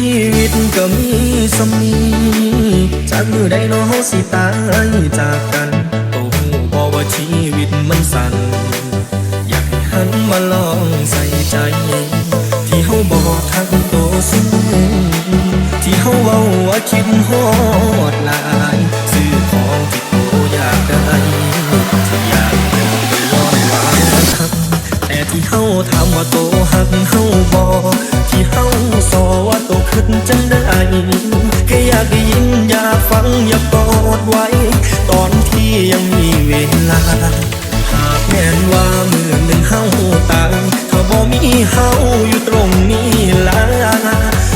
ชีวิตก็มีสมีจากมือใดเน้องสิตายจากกันโอ้หูบอกว่าชีวิตมันสั้นอยากให้หันมาลองใส่ใจ ที่เฮาบอกทักโตสูงที่เฮาเว้าว่าคิดฮอดหลายซื้อของที่โตอยากได้ที่อยากได้ย้อนว่าทักแต่ที่เฮาถามว่าโตหักเฮาบ่ ที่เฮาสอว่าโตขึ้นจังได้แค่อยากได้ยินอยากฟังอยากกอดไว้ ตอนที่ยังมีเวลา หากแม่นว่ามือหนึ่งเฮาตายถ้าบ่มีเฮาอยู่ตรงนี้ล่ะ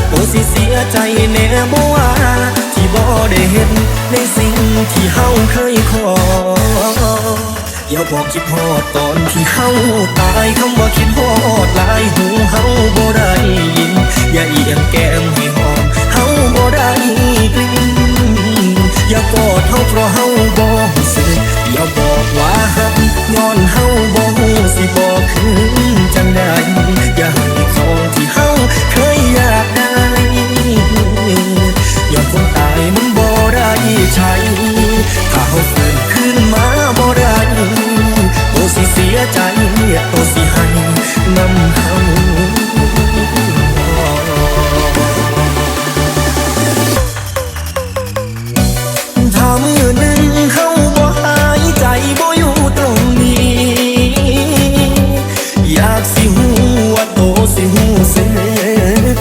โอ้สิเสียใจแน่บ่ว่า ที่บ่ได้เห็นในสิ่งที่เฮาเคยข อย่าบอกคิดฮอดตอนที่เฮาตายคำว่าคิดฮอดหลายหูเฮาบ่ได้ยิน อย่าเอียงแก้มให้หอมเฮาบ่ได้กลิ่นอย่ากอด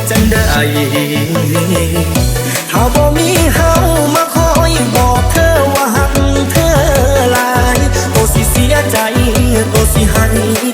จังได้ถ้าบ่มีเฮามาคอยบอกเธอว่าหักเธอหลายโอสิเสียใจโอสิให้น้ำ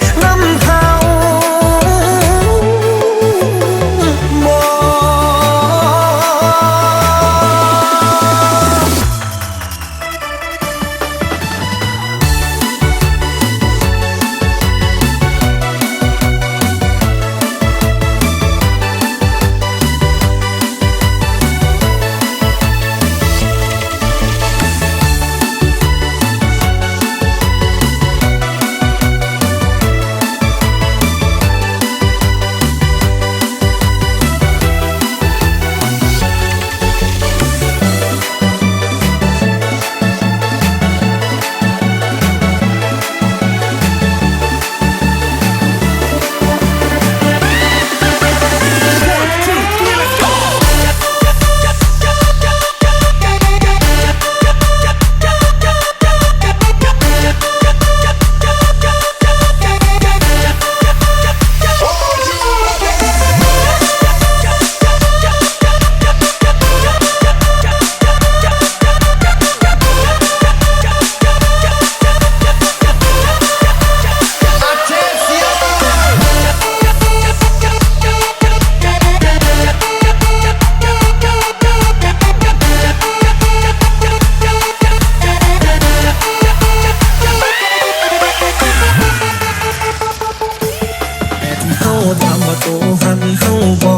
ถามว่าโตหันเฮาบ่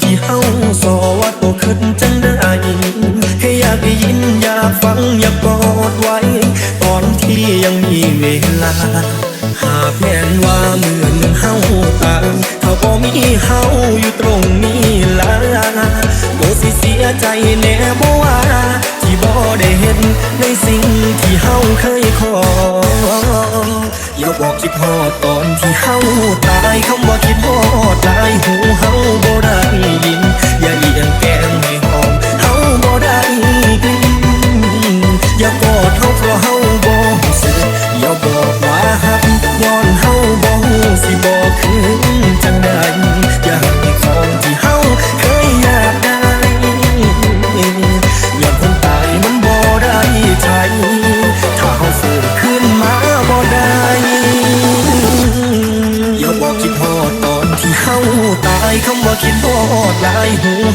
ที่เฮาสอว่าโตขึ้นจังได้แค่อยากได้ยินอยากฟังอยากกอดไว้ ตอนที่ยังมีเวลา หากแม่น อย่าบอกคิดฮอดตอนที่เฮาตายคำว่าคิดฮอดลายหูเฮา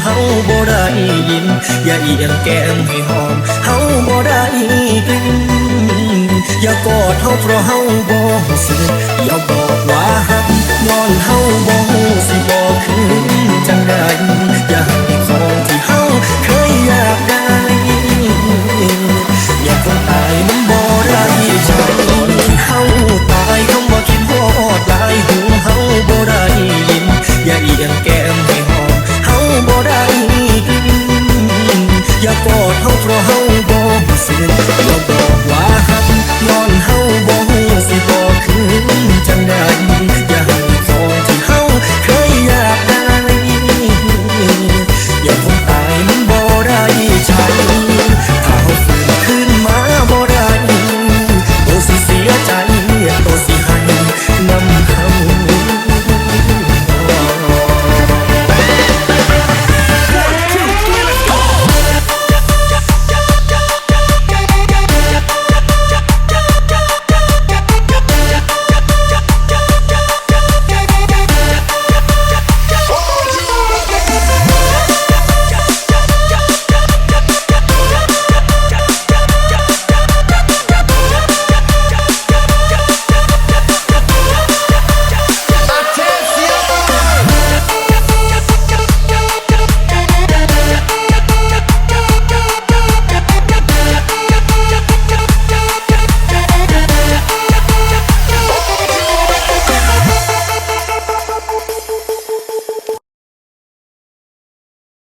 เฮาบ่ได้ยิน อย่าเอียงแก้มให้หอมเฮาบ่ได้กินอย่ากอดเฮาเพราะเฮาบ่สิอย่าบอกว่าฮักย้อนเฮาบ่สิบอกคืนจังได